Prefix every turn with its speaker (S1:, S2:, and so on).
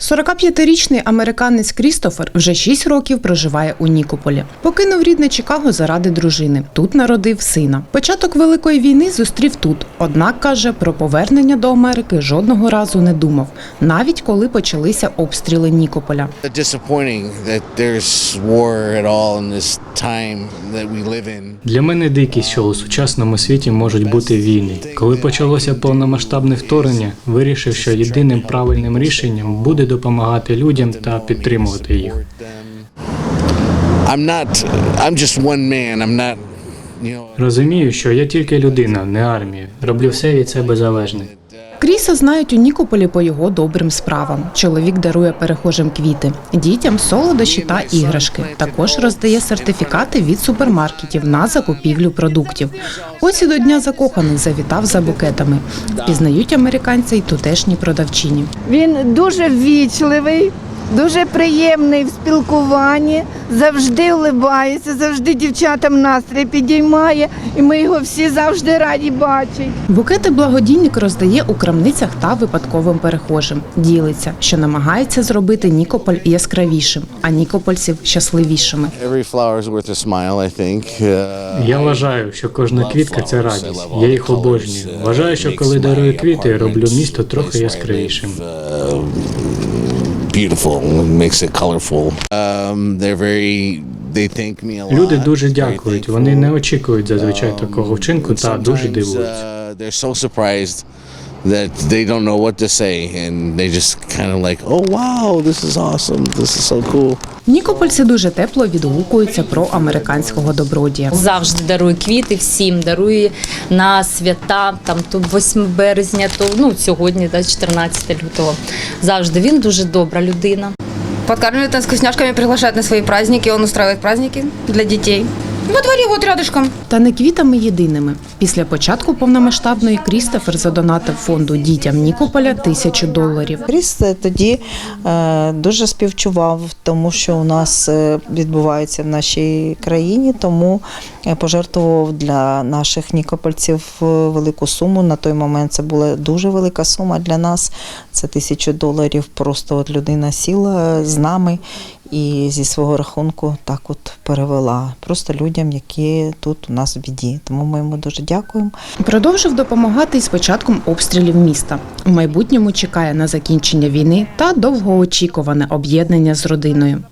S1: 45-річний американець Крістофер вже 6 років проживає у Нікополі. Покинув рідне Чикаго заради дружини. Тут народив сина. Початок великої війни зустрів тут. Однак каже, про повернення до Америки жодного разу не думав, навіть коли почалися обстріли Нікополя.
S2: disappointing that there's war at all in this time that we live in.
S3: Для мене дикість, що у сучасному світі можуть бути війни. Коли почалося повномасштабне вторгнення, вирішив, що єдиним правильним рішенням буде допомагати людям та підтримувати їх. Розумію, що я тільки людина, не армія. Роблю все від себе залежне.
S1: Кріса знають у Нікополі по його добрим справам. Чоловік дарує перехожим квіти, дітям солодощі та іграшки. Також роздає сертифікати від супермаркетів на закупівлю продуктів. Ось і до дня закоханих завітав за букетами. Пізнають американця й тутешні продавчині.
S4: Він дуже ввічливий, дуже приємний в спілкуванні, завжди улибається, завжди дівчатам настрій підіймає, і ми його всі завжди раді бачити.
S1: Букети благодійник роздає у крамницях та випадковим перехожим. Ділиться, що намагається зробити Нікополь яскравішим, а нікопольців щасливішими.
S3: Я вважаю, що кожна квітка це радість. Я їх обожнюю. Вважаю, що коли дарую квіти, роблю місто трохи яскравішим.
S2: Uh, beautiful. Makes it colorful. Um, they're very. They thank me a lot.
S3: Люди дуже дякують. Вони не очікують зазвичай такого вчинку та дуже дивуються.
S2: uh, they're so surprised that they don't know what to say, and they just kind of like, "Oh wow, this is awesome! This is so cool."
S1: Нікопольці дуже тепло відгукуються про американського добродія.
S5: завжди дарує квіти всім, дарує на свята, там то 8 березня, то ну сьогодні, да, 14 лютого. Завжди він дуже добра людина.
S6: Подкармливает нас вкусняшками, приглашает на свои праздники. Он устраивает праздники для детей. Во дворе вот рядышком.
S1: Та не квітами єдиними. Після початку повномасштабної Крістофер задонатив фонду дітям Нікополя тисячу доларів.
S7: Кріс тоді е, дуже співчував, тому що у нас е, відбувається в нашій країні, тому е, пожертвував для наших нікопольців велику суму. На той момент це була дуже велика сума для нас. Це тисячу доларів. Просто от людина сіла з нами і зі свого рахунку так от перевела. Просто людям, які тут у нас в біді. Тому ми йому дуже дякуємо.
S1: Продовжив допомагати з початком обстрілів міста. У майбутньому чекає на закінчення війни та довгоочікуване об'єднання з родиною.